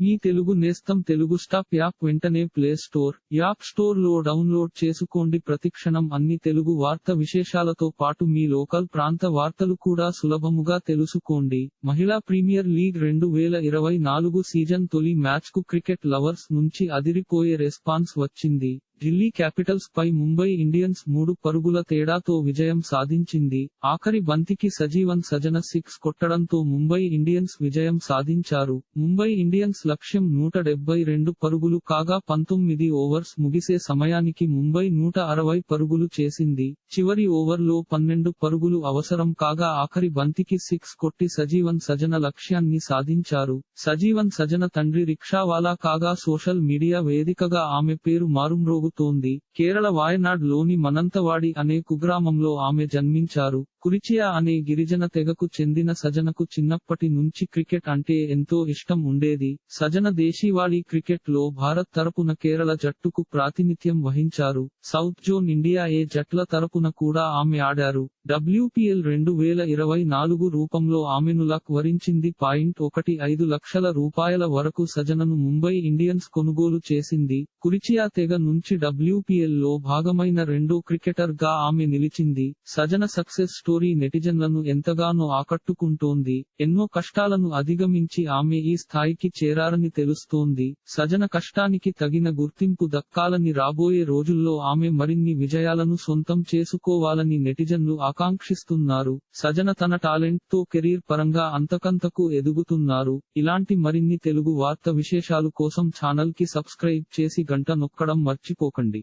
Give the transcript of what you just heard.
మీ తెలుగు నేస్తం Telugu stop app వెంటనే play store app స్టోర్లో డౌన్లోడ్ చేసుకోండి. ప్రతిక్షణం అన్ని తెలుగు వార్త విశేషాలతో పాటు మీ లోకల్ ప్రాంత వార్తలు కూడా సులభముగా తెలుసుకోండి. మహిళా ప్రీమియర్ లీగ్ రెండు వేల ఇరవై నాలుగు సీజన్ తొలి మ్యాచ్కు క్రికెట్ లవర్స్ నుంచి అదిరిపోయే రెస్పాన్స్ వచ్చింది. ఢిల్లీ క్యాపిటల్స్ పై ముంబై ఇండియన్స్ మూడు పరుగుల తేడాతో విజయం సాధించింది. ఆఖరి బంతికి సజీవన్ సజన సిక్స్ కొట్టడంతో ముంబై ఇండియన్స్ విజయం సాధించారు. ముంబై ఇండియన్స్ లక్ష్యం నూట డెబ్బై రెండు పరుగులు కాగా పంతొమ్మిది ఓవర్స్ ముగిసే సమయానికి ముంబై నూట అరవై పరుగులు చేసింది. చివరి ఓవర్లో పన్నెండు పరుగులు అవసరం కాగా ఆఖరి బంతికి సిక్స్ కొట్టి సజీవన్ సజన లక్ష్యాన్ని సాధించారు. సజీవన్ సజన తండ్రి రిక్షావాలా కాగా సోషల్ మీడియా వేదికగా ఆమె పేరు జరుగుతోంది. కేరళ వాయనాడ్లోని మనంతవాడి అనే కుగ్రామంలో ఆమె జన్మించారు. కురిచియా అనే గిరిజన తెగకు చెందిన సజనకు చిన్నప్పటి నుంచి క్రికెట్ అంటే ఎంతో ఇష్టం ఉండేది. సజన దేశీవాళీ క్రికెట్లో భారత్ తరపున కేరళ జట్టుకు ప్రాతినిధ్యం వహించారు. సౌత్ జోన్ ఇండియా ఏ జట్ల తరపున కూడా ఆమె ఆడారు. డబ్ల్యూపీఎల్ రెండు వేల ఇరవై నాలుగు రూపంలో ఆమెను లక్ వరించింది పాయింట్ ఒకటి ఐదు లక్షల రూపాయల వరకు సజనను ముంబై ఇండియన్స్ కొనుగోలు చేసింది. కురిచియా తెగ నుంచి డబ్ల్యూపీఎల్లో భాగమైన రెండో క్రికెటర్గా ఆమె నిలిచింది. సజన సక్సెస్ స్టోరీ నెటిజన్లను ఎంతగానో ఆకట్టుకుంటోంది ఎన్నో కష్టాలను అధిగమించి ఆమె ఈ స్థాయికి చేరారని తెలుస్తోంది సజన కష్టానికి తగిన గుర్తింపు దక్కాలని రాబోయే రోజుల్లో ఆమె మరిన్ని విజయాలను సొంతం చేసుకోవాలని నెటిజన్లు ఆకాంక్షిస్తున్నారు సజన తన టాలెంట్తో కెరీర్ పరంగా అంతకంతకు ఎదుగుతున్నారు ఇలాంటి మరిన్ని తెలుగు వార్త విశేషాలు కోసం ఛానల్కి సబ్స్క్రైబ్ చేసి గంట నొక్కడం మర్చిపోకండి.